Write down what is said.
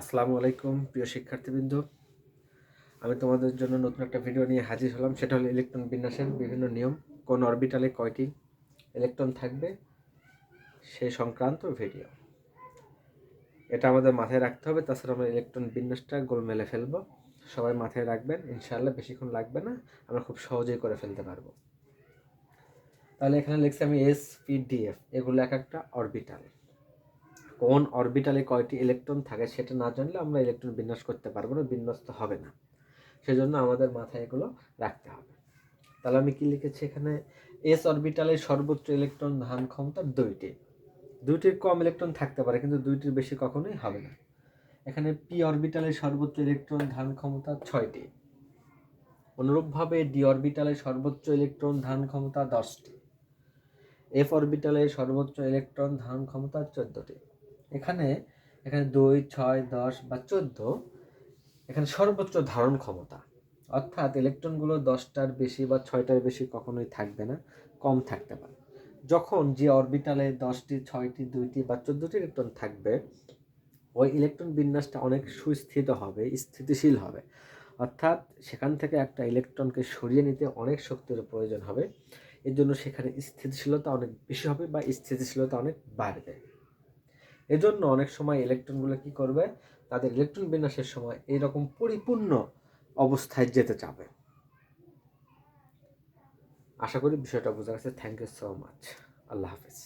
আসসালামু আলাইকুম, প্রিয় শিক্ষার্থীবৃন্দ। আমি তোমাদের জন্য নতুন একটা ভিডিও নিয়ে হাজির হলাম। সেটা হলো ইলেকট্রন বিন্যাসের বিভিন্ন নিয়ম। কোন অরবিটালে কয়টি ইলেকট্রন থাকবে সেই সংক্রান্ত ভিডিও এটা আমাদের মাথায় রাখতে হবে। তাছাড়া আমরা ইলেকট্রন বিন্যাসটা গোলমেলে ফেলব। সবাই মাথায় রাখবেন। ইনশাআল্লাহ বেশিক্ষণ লাগবে না। আমরা খুব সহজেই করে ফেলতে পারব। তাহলে এখানে লিখছি আমি এস পি ডি এফ এগুলো এক একটা অরবিটাল কোন অরবিটালে কয়টি ইলেকট্রন থাকে সেটা না জানলে আমরা ইলেকট্রন বিন্যাস করতে পারব না, বিন্যস্ত হবে না। সেজন্য আমাদের মাথায় এগুলো রাখতে হবে। তাহলে আমি কি লিখেছি এখানে? এস অরবিটালে সর্বোচ্চ ইলেকট্রন ধারণ ক্ষমতা দুইটি। দুইটির কম ইলেকট্রন থাকতে পারে, কিন্তু দুইটির বেশি কখনোই হবে না। এখানে পি অরবিটালে সর্বোচ্চ ইলেকট্রন ধারণ ক্ষমতা ছয়টি। অনুরূপভাবে ডি অরবিটালে সর্বোচ্চ ইলেকট্রন ধারণ ক্ষমতা দশটি। এফ অরবিটালে সর্বোচ্চ ইলেকট্রন ধারণ ক্ষমতা চোদ্দটি। এখানে এখানে দুই, ছয়, দশ বা চোদ্দ, এখানে সর্বোচ্চ ধারণ ক্ষমতা। অর্থাৎ ইলেকট্রনগুলো দশটার বেশি বা ছয়টার বেশি কখনোই থাকবে না, কম থাকতে পারে। যখন যে অরবিটালে দশটি, ছয়টি, দুইটি বা চোদ্দটি ইলেকট্রন থাকবে, ওই ইলেকট্রন বিন্যাসটা অনেক সুস্থিত হবে, স্থিতিশীল হবে। অর্থাৎ সেখান থেকে একটা ইলেকট্রনকে সরিয়ে নিতে অনেক শক্তির প্রয়োজন হবে। এর জন্য সেখানে স্থিতিশীলতা অনেক বেশি হবে বা স্থিতিশীলতা অনেক বাড়বে। এজন্য অনেক সময় ইলেকট্রনগুলো কি করবে? তাদের ইলেকট্রন বিন্যাসের সময় এরকম পরিপূর্ণ অবস্থায় যেতে চাবে। আশা করি বিষয়টা বোঝা গেছে thank you so much Allah Hafiz.